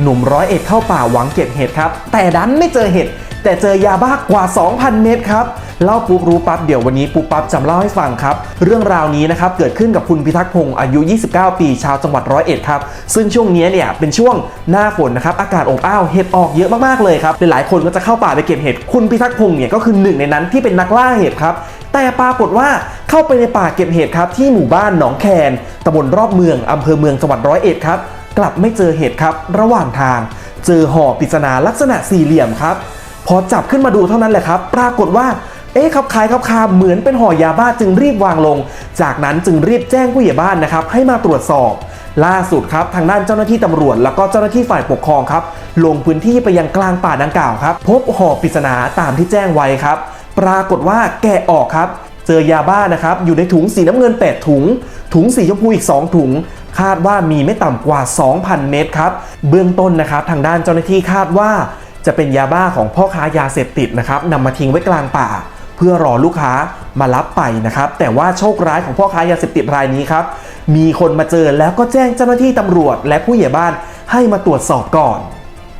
หนุ่มร้อยเอ็ดเข้าป่าหวังเก็บเห็ดครับ แต่ดันไม่เจอเห็ดแต่เจอยาบ้ากว่า 2,000 เม็ดครับเล่าปุ๊บรู้ปั๊บเดี๋ยววันนี้ปุ๊บปั๊บจำเล่าให้ฟังครับ เรื่องราวนี้นะครับเกิดขึ้นกับคุณพิทักษ์พงศ์อายุ 29 ปี ชาวจังหวัดร้อยเอ็ดครับ ซึ่งช่วงนี้เนี่ยเป็นช่วงหน้าฝนนะครับอากาศอบอ้าวเห็ดออกเยอะมากๆเลยครับหลายๆคนก็จะเข้าป่าไปเก็บเห็ดคุณพิทักษ์พงศ์เนี่ยก็คือหนึ่งในนั้นที่เป็นนักล่าเห็ดครับแต่ปรากฏว่าเข้าไปในป่าเก็บเห็ดครับที่หมู่บ้านหนองแคนตำบลรอบเมืองอำเภอเมืองจังหวัดร้อยเอ็ดครับ กลับไม่เจอเห็ดครับ ระหว่างทาง เจอห่อปริศนาลักษณะสี่เหลี่ยมครับ พอจับขึ้นมาดูเท่านั้นแหละครับ ปรากฏว่าเอ๊ะครับคล้ายครับคาเหมือนเป็นห่อยาบ้าจึงรีบวางลง จากนั้นจึงรีบแจ้งผู้ใหญ่บ้านนะครับให้มาตรวจสอบ ล่าสุดครับทางด้านเจ้าหน้าที่ตำรวจ แล้วก็เจ้าหน้าที่ฝ่ายปกครองครับลงพื้นที่ไปยังกลางป่าดังกล่าวครับ พบห่อปริศนาตามที่แจ้งไว้ครับ ปรากฏว่าแกะออกครับ เจอยาบ้านะครับอยู่ในถุงสีน้ำเงิน 8 ถุง ถุงสีชมพูอีก 2 ถุง คาดว่ามีไม่ต่ำกว่า 2,000 เมตรครับ เบื้องต้นนะครับทางด้านเจ้าหน้าที่คาดว่า จะเป็นยาบ้าของพ่อค้ายาเสพติดนะครับนำมาทิ้งไว้กลางป่า เพื่อรอลูกค้ามารับไปนะครับ แต่ว่าโชคร้ายของพ่อค้ายาเสพติดรายนี้ครับมีคนมาเจอแล้วก็แจ้งเจ้าหน้าที่ตำรวจ และผู้ใหญ่บ้านให้มาตรวจสอบก่อน